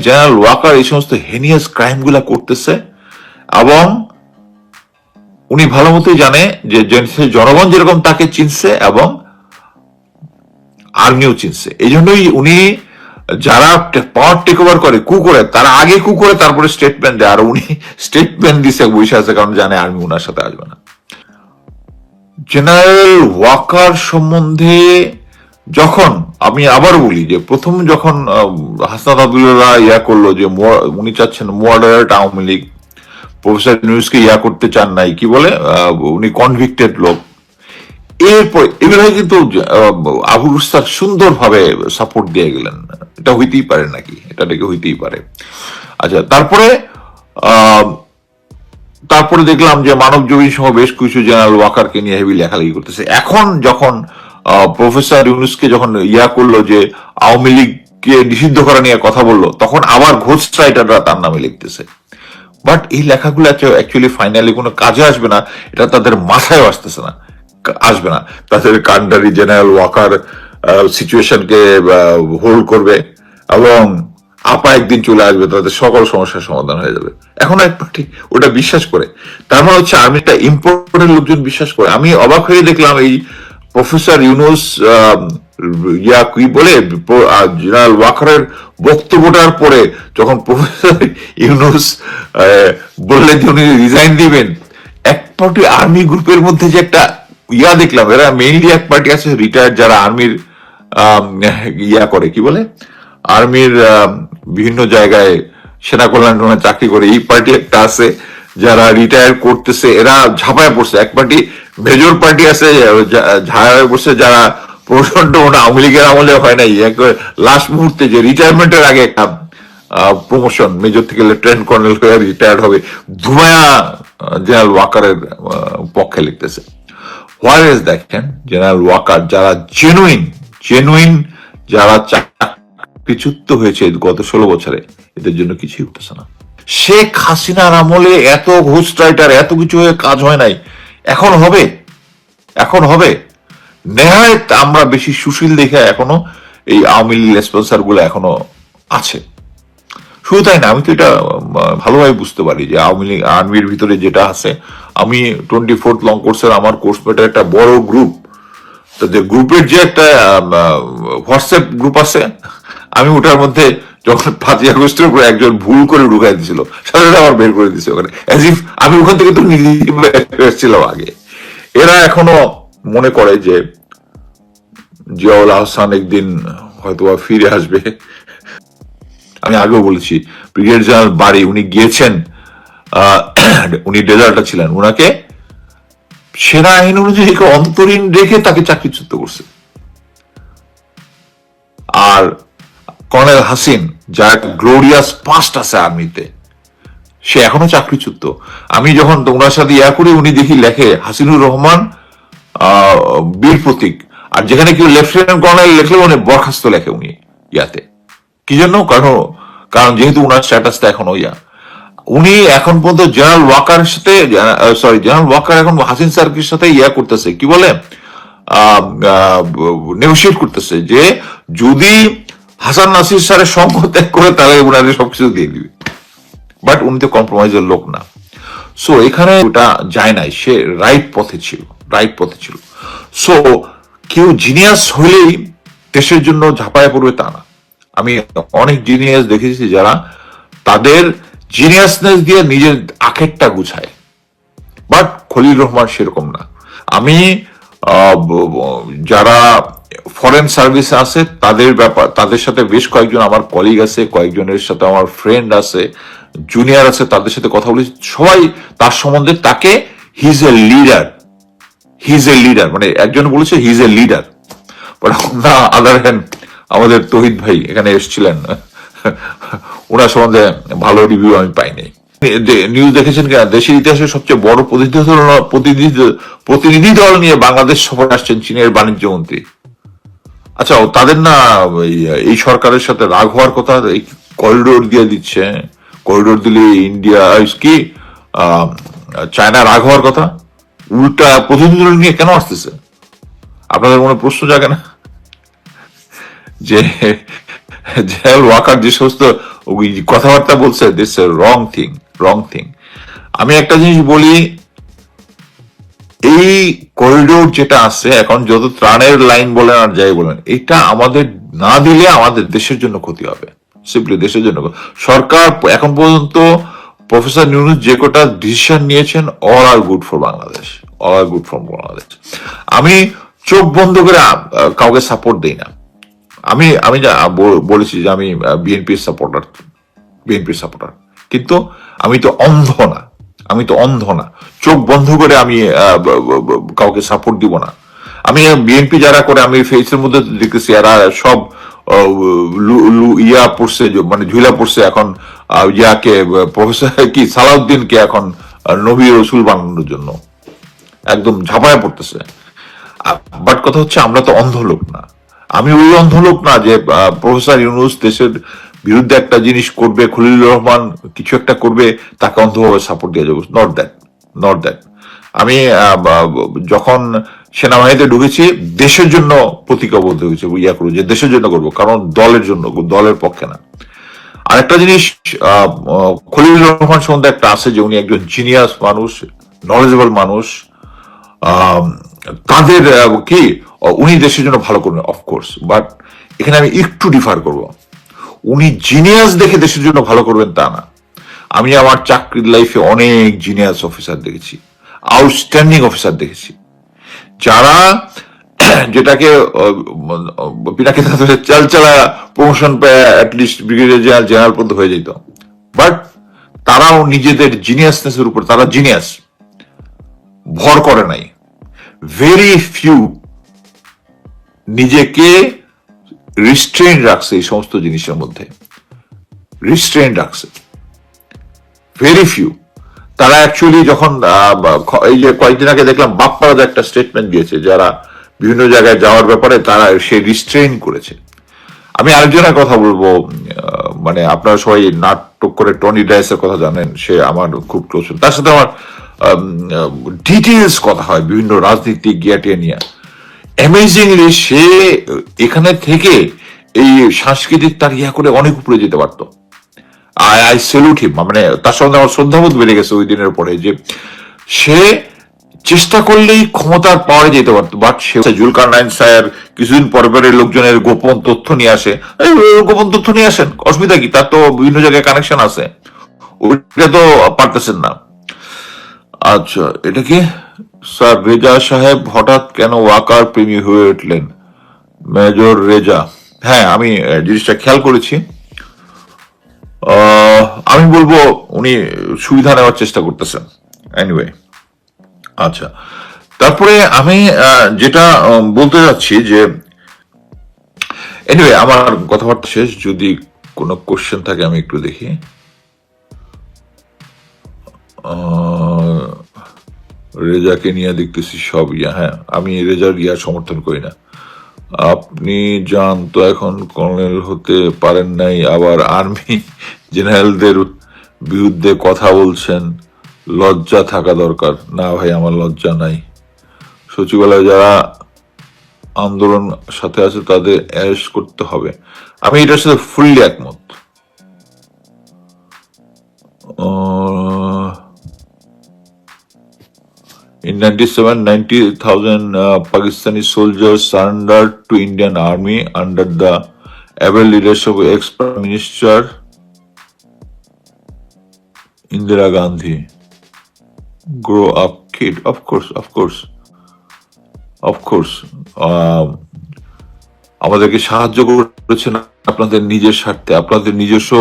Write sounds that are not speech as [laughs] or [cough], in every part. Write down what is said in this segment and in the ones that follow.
General Waker এই সমস্ত heinous ক্রাইমগুলা করতেছে এবং উনি ভালো মতোই জানে যে- জনগণ যেরকম তাকে চিনছে এবং আর্মিও চিনছে। এই জন্যই উনি যারা পাওয়ার টেক ওভার করে, কু করে, তারা আগে কু করে তারপরে স্টেটমেন্ট দেয়। আর উনি স্টেটমেন্ট দিছে বসে আছে, কারণ জানে আর্মি উনার সাথে আসবে না। জেনারেল ওয়াকার সম্বন্ধে যখন আমি আবার বলি যে প্রথম যখন হাসনাত আবদুল্লাহ ইয়া করল যে উনি চাচ্ছেন মডারেট আওয়ামী লীগ প্রফেসর নিউজকে ইয়া করতে চান নাই কি বলে? উনি কনভিক্টেড লোক। এরপর এগুলো কিন্তু আহ, আবু রুস্তাদ সুন্দরভাবে সাপোর্ট দিয়ে গেলেন। এটা হইতেই পারে নাকি? এটা দেখে হইতেই পারে। আচ্ছা তারপরে তারপরে দেখলাম যে মানব জমিন সহ বেশ কিছু জেনারেল ওয়াকারকে নিয়ে হেভি লেখালেখি করতেছে। এখন যখন প্রফেসর ইউনুসকে যখন ইয়া করল যে আওয়ামী লীগকে নিষিদ্ধ করা নিয়ে কথা বলল, তখন আবার ঘোষ রাইটাররা তার নামে লিখতেছে। বাট এই লেখাগুলো অ্যাকচুয়ালি ফাইনালি কোনো কাজে আসবে না, এটা তাদের মাথায় আসতেছে না আসবে না। তাদের কান্ডারি জেনারেল ওয়াকার সিচুয়েশনকে হোল্ড করবে এবং আপা একদিন চলে আসবে, তাদের সকল সমস্যার সমাধান হয়ে যাবে। এখন এক পার্টি, ওটা বিশ্বাস করে। তার মানে হচ্ছে আর্মিটা ইম্পোর্টেন্ট লোকজন বিশ্বাস করে। আমি অবাক হয়ে দেখলাম এই প্রফেসর ইউনুস ইয়া কি বলে জেনারেল ওয়াকারের বক্তব্যটার পরে যখন প্রফেসর ইউনুস বললেন যে উনি রিজাইন দিবেন, এক পার্টি আর্মি গ্রুপের মধ্যে যে একটা ইয়া দেখলাম, এরা মেইনলি এক পার্টি আছে রিটায়ার্ড যারা আর্মির ইয়া করে, কি বলে? আর্মির বিভিন্ন জায়গায় সেনা কল্যাণে চাকরি করে, এই পার্টি একটা আছে। যারা রিটায়ার করতেছে, এরা ঝাঁপায় পড়ছে। এক পার্টি মেজর পার্টি আছে ঝাঁপায় পড়ছে, যারা প্রচণ্ড ওটা আওয়ামী লীগের আমলে হয় নাই। লাস্ট মুহূর্তে যে রিটায়ারমেন্টের আগে একটা প্রমোশন মেজর থেকে লেফটেন্যান্ট কর্নেল হয়ে রিটায়ার্ড হবে, ধুমায়া জেনারেল ওয়াকারের পক্ষে লিখতেছে। হোয়ারেস দেখেন জেনারেল ওয়াকার যারা জেনুইন জেনুইন যারা চাকরিচ্যুত হয়েছে গত ষোলো বছরে, এদের জন্য কিছুই উঠতেছে না। শেখ হাসিনার আমলে এত ঘুষ রাইটার এত কিছু হয়ে কাজ হয় নাই। এখন হবে? এখন হবে? নেহায়ত আমরা বেশি সুশীল দেখে এখনও এই আওয়ামী লীগ স্পন্সারগুলো এখনও আছে। শুধু তাই না, আমি তো এটা ভালোভাবে বুঝতে পারি যে আওয়ামী লীগ, আর্মির ভিতরে যেটা আছে, আমি টোয়েন্টি ফোর্থ লং কোর্সের আমার কোর্স পেটের একটা বড় গ্রুপ। যে গ্রুপের যে একটা হোয়াটসঅ্যাপ গ্রুপ আছে, আমি ওটার মধ্যে যখন পাঁচই আগস্টের উপরে একজন ভুল করে ঢুকাই দিছিল সাথে আমার বের করে দিছে ওখানে। অ্যাজ ইফ আমি ওখান থেকে তো এসেছিলাম আগে। এরা এখনও মনে করে যে জিয়াউল আহসান একদিন হয়তো ফিরে আসবে। আমি আগেও বলেছি ব্রিগেডিয়ার জেনারেল বাড়ি, উনি গিয়েছেন উনি ডেজার্টার ছিলেন। উনাকে সেনা আইন অনুযায়ী অন্তরীণ রেখে তাকে চাকরিচ্যুত করছে। আর কর্নেল হাসিন যার গ্লোরিয়াস পাস্ট আছে আর্মিতে। সে এখনও চাকরিচ্যুত। আমি যখন ওনার সাথে ইয়া করি, উনি দেখি লেখে, হাসিনুর রহমান বীর প্রতীক। আর যেখানে কেউ লেফটেন্যান্ট কর্নেল লেখলে উনি বরখাস্ত লেখে উনি ইয়াতে। কি জন্য? কারণ কারণ যেহেতু উনার স্ট্যাটাসটা এখনও ইয়া। উনি এখন পর্যন্ত জেনারেল ওয়াকারের সাথে সরি জেনারেল ওয়াকার এখন হাসিন সার্কির সাথে ইয়া করতেছে। কি বলে? নেগোসিয়েট করতেছে যে যদি হাসান নাসির স্যারের সঙ্গ ত্যাগ করে তাহলে উনাদের সবকিছু দিয়ে দিবে। বাট উনি তো কম্প্রোমাইজের লোক না। সো এখানে ওটা যায় নাই। সে রাইট পথে ছিল রাইট পথে ছিল। সো কেউ জিনিয়াস হলেই দেশের জন্য ঝাঁপায় পড়বে তা না। আমি অনেক জিনিয়াস দেখেছি যারা তাদের জিনিয়াসনেস দিয়ে নিজের আখেরটা গুছায়। বাট খলিল রহমান সেরকম না। আমি যারা ফরেন সার্ভিস আছে, তাদের ব্যাপার, তাদের সাথে বেশ কয়েকজন আমার কলিগ আছে, কয়েকজনের সাথে আমার ফ্রেন্ড আছে জুনিয়র আছে, তাদের সাথে কথা বলেছি সবাই তার সম্বন্ধে তাকে he's a leader he's a leader মানে একজন বলেছে হিজ এ লিডার না আদার হ্যান্ড আমাদের তহিদ ভাই এখানে এসেছিলেন, ওনার সম্বন্ধে ভালো রিভিউ আমি পাইনি। নিউজ দেখেছেন কিনা? দেশের ইতিহাসে সবচেয়ে বড় প্রতিনিধি দল প্রতিনিধি দল নিয়ে বাংলাদেশ সফরে আসছেন চীনের বাণিজ্য মন্ত্রী আচ্ছা তাদের না এই- সরকারের সাথে রাগ হওয়ার কথা করিডোর দিয়ে দিচ্ছে। করিডোর দিলে ইন্ডিয়া কি চায়না রাগ হওয়ার কথা? উল্টা প্রতিনিধি দল নিয়ে কেন আসতেছে? আপনাদের মনে প্রশ্ন জাগে না? যে জেনারেল ওয়াকার যে সমস্ত কথাবার্তা বলছে this wrong thing wrong thing আমি একটা জিনিস বলি এই করিডোর যেটা আছে, এখন যত ত্রাণের লাইন বলেন আর যাই বলেন, এটা আমাদের না দিলে আমাদের দেশের জন্য ক্ষতি হবে। সিম্পলি দেশের জন্য সরকার এখন পর্যন্ত প্রফেসর নিউনুস যে কটা ডিসিশন নিয়েছেন all are good for Bangladesh all are good for Bangladesh আমি চোখ বন্ধ করে কাউকে সাপোর্ট দিই না। আমি আমি যা বলেছি যে আমি বিএনপির সাপোর্টার বিএনপির সাপোর্টার কিন্তু আমি তো অন্ধ না। আমি তো অন্ধ না। চোখ বন্ধ করে আমি কাউকে সাপোর্ট দিব না। আমি বিএনপি যারা করে, আমি ফেসের মধ্যে দেখতেছি, এরা সব ইয়া পড়ছে মানে ঝুলা পড়ছে এখন ইয়াকে প্রফেসর কি, সালাউদ্দিনকে এখন নবী রসুল বানানোর জন্য। একদম ঝাঁপায় পড়তেছে। বাট কথা হচ্ছে, আমরা তো অন্ধ লোক না। আমি ওই অন্ধ লোক না যে প্রফেসর ইউনুস দেশের বিরুদ্ধে একটা জিনিস করবে খলিলুর রহমান, কিছু একটা করবে, তাকে অন্ধভাবে সাপোর্ট দিয়ে যাব। নট দ্যাট নট দ্যাট আমি যখন সেনাবাহিনীতে ঢুকেছি, দেশের জন্য প্রতিজ্ঞাবদ্ধ হয়েছে, ইয়া করব, যে দেশের জন্য করব, কারণ দলের জন্য, দলের পক্ষে না। আরেকটা জিনিস খলিলুর রহমান সম্বন্ধে একটা আছে যে উনি একজন জিনিয়াস মানুষ নলেজেবল মানুষ তাদের কি, উনি দেশের জন্য ভালো করবেন অফকোর্স বাট এখানে আমি একটু ডিফার করব। উনি জিনিয়াস দেখে দেশের জন্য ভালো করবেন তা না। আমি আমার চাকরির লাইফে অনেক জিনিয়াস অফিসার দেখেছি আউটস্ট্যান্ডিং অফিসার দেখেছি। যারা যেটাকে আহ, আহ, পিনাকি চাল চালা প্রমোশন পেয়ে অ্যাটলিস্ট ব্রিগেডিয়ার জেনারেল জেনারেল পর্যন্ত হয়ে যেত। বাট তারাও নিজেদের জিনিয়াসনেসের উপর তারা জিনিয়াস ভর করে নাই। ভেরি ফিউ নিজেকে রিস্ট্রেন রাখছে এই সমস্ত জিনিসের মধ্যে। রিস্ট্রেন রাখছে। ভেরি ফিউ তারা অ্যাকচুয়ালি যখন এই যে কয়েকদিন আগে দেখলাম বাপ্পারাজ একটা স্টেটমেন্ট দিয়েছে, যারা বিভিন্ন জায়গায় যাওয়ার ব্যাপারে তারা সে রিস্ট্রেন করেছে। আমি আরেকজনের কথা বলব মানে আপনারা সবাই নাটক করে টনি ডাইসের কথা জানেন, সে আমার খুব ক্লোজ তার সাথে আমার ডিটেলস কথা হয়, বিভিন্ন রাজনীতিক গিয়াটিয়া নিয়ে। অ্যামেজিংলি সে, এখানে থেকে এই সাংস্কৃতিক তার ইয়া করে অনেক উপরে যেতে পারতো। আই আই সেলুট হিম মানে তার সঙ্গে আমার শ্রদ্ধাবোধ বেড়ে গেছে ওই দিনের পরে যে সে চেষ্টা করলেই ক্ষমতার পাওয়ারে যেতে পারতো বাট সে জুলকার নাইন স্যার কিছুদিন পর পরে লোকজনের গোপন তথ্য নিয়ে আসে। গোপন তথ্য নিয়ে আসেন, অসুবিধা কি? তার তো বিভিন্ন জায়গায় কানেকশন আছে। ওইটা তো পারতেছেন না। আচ্ছা এটা কি? স্যার, রেজা সাহেব হঠাৎ কেন ওয়াকার প্রেমী হয়ে উঠলেন? মেজর রেজা। হ্যাঁ আমি জিনিসটা খেয়াল করেছি। আমি বলব উনি সুবিধা নেওয়ার চেষ্টা করতেছেন। এনিওয়ে আচ্ছা। তারপরে আমি যেটা বলতে যাচ্ছি যে এনিওয়ে আমার কথাবার্তা শেষ। যদি কোনো কোশ্চেন থাকে, আমি একটু দেখি। রেজাকে নিয়ে দেখতেছি সব ইয়া হ্যাঁ আমি রেজার ইয়া সমর্থন করি না। আপনি যান তো এখন, কর্নেল হতে পারেন নাই, আবার আর্মি জেনারেলদের বিরুদ্ধে কথা বলছেন, লজ্জা থাকা দরকার। না ভাই, আমার লজ্জা নাই। সচিবালয়ে যারা আন্দোলন সাথে আছে, তাদের অ্যারেস্ট করতে হবে। আমি এটার সাথে ফুললি একমত। In 97, 90,000 uh, Pakistani soldiers surrendered to Indian Army under the able leadership of ex-Prime Minister Indira Gandhi. Grow up, kid. Of course, of course, of course. Um, আমাদেরকে সাহায্য করেছেন আপনাদের নিজের স্বার্থে আপনাদের নিজস্ব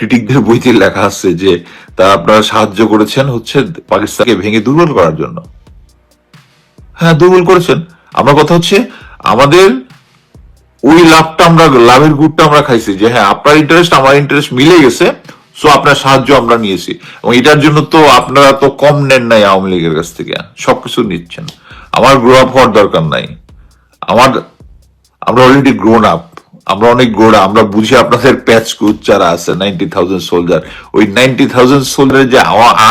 ক্রিটিকদের বইতে লেখা আছে যে তা আপনারা সাহায্য করেছেন হচ্ছে পাকিস্তানকে ভেঙে দুর্বল করার জন্য। হ্যাঁ দুর্বল করেছেন। আমার কথা হচ্ছে, আমাদের ওই লাভটা আমরা, লাভের গুড়টা আমরা খাইছি যে হ্যাঁ আপনার ইন্টারেস্ট আমার ইন্টারেস্ট মিলে গেছে সো আপনার সাহায্য আমরা নিয়েছি। এবং এটার জন্য তো আপনারা তো কম নেন নাই আওয়ামী লীগের কাছ থেকে, সবকিছু নিচ্ছেন। আমার গ্রো আপ হওয়ার দরকার নাই। আমার, আমরা অলরেডি গ্রোন আপ আমরা অনেক গ্রোন আমরা বুঝি আপনাদের প্যাচ কুচ যারা আছে নাইনটি থাউজেন্ড সোলজার ওই নাইনটি থাউজেন্ড সোলজারের যে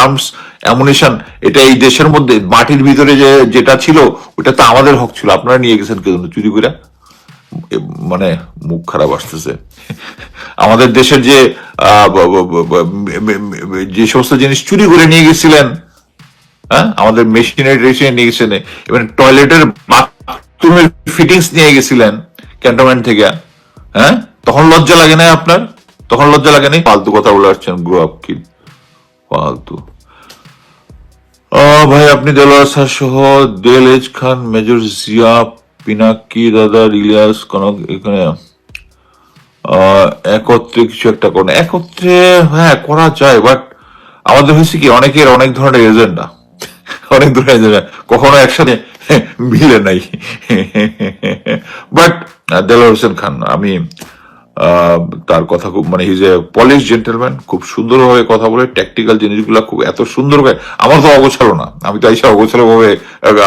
আর্মস অ্যামুনেশন এটা এই দেশের মধ্যে, মাটির ভিতরে যে, যেটা ছিল, ওটা তো আমাদের হক ছিল। আপনারা নিয়ে গেছেন কেন চুরি করে মানে মুখ খারাপ আসতেছে। আমাদের দেশের যে যে সমস্ত জিনিস চুরি করে নিয়ে গেছিলেন হ্যাঁ? আমাদের মেশিনারি রেশিয়ে নিয়ে গেছিলেন এবং টয়লেটের বাথরুমের ফিটিংস নিয়ে গেছিলেন ক্যান্টনমেন্ট থেকে। হ্যাঁ? তখন লজ্জা লাগে না আপনার? তখন লজ্জা লাগে না ফালতু কথা বলে আসছেন গ্রো আপ কি ফালতু ভাই, আপনি দেলোয়ার স্যার সহ দেল এজ খান, মেজর জিয়া, পিনাকি, দাদা কনক, এখানে একত্রে কিছু একটা করেন। একত্রে হ্যাঁ করা যায় বাট আমাদের হয়েছে কি, অনেকের অনেক ধরনের এজেন্ডা। অনেক ধরনের এজেন্ডা। কখনো একসাথে মিলে নাই। [laughs] বাট দেলোয়ার হোসেন খান, আমি তার কথা খুব মানে হিজ এ পলিশ জেন্টেলম্যান খুব সুন্দরভাবে কথা বলে ট্যাকটিক্যাল জিনিসগুলো খুব এত সুন্দরভাবে আমার তো অগোছালো না, আমি তো আইসা অগোছালো ভাবে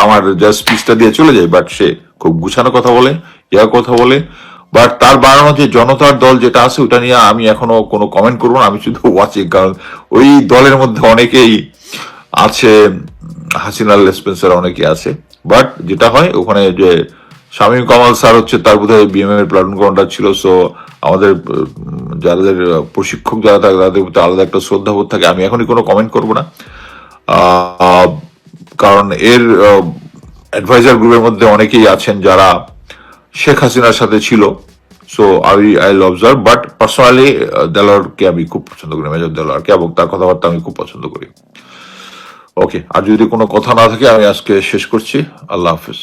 আমার জাস্ট স্পিচটা দিয়ে চলে যাই বাট সে খুব গুছানো কথা বলে, ইয়া কথা বলে বাট তার বানানো যে জনতার দল যেটা আছে, ওটা নিয়ে আমি এখনও কোনো কমেন্ট করব না, আমি শুধু ওয়াচিং কারণ ওই দলের মধ্যে অনেকেই আছে, হাসিনাল স্পেন্সার অনেকে আছে বাট যেটা হয়, ওখানে যে শামীম কামাল স্যার হচ্ছে তার বোধহয় বিএমএম এর প্ল্যাটুন কমান্ডার ছিল সো আমাদের যাদের প্রশিক্ষক যারা থাকে, তাদের প্রতি আলাদা একটা শ্রদ্ধাবোধ থাকে। আমি এখনই কোনো কমেন্ট করব না। কারণ এর অ্যাডভাইজার গ্রুপের মধ্যে অনেকেই আছেন যারা শেখ হাসিনার সাথে ছিল so I I observe but personally দেলোয়ারকে আমি খুব পছন্দ করি, মেজর দেলোয়ারকে এবং তার কথাবার্তা আমি খুব পছন্দ করি। ওকে আর যদি কোনো কথা না থাকে, আমি আজকে শেষ করছি। আল্লাহ হাফিজ।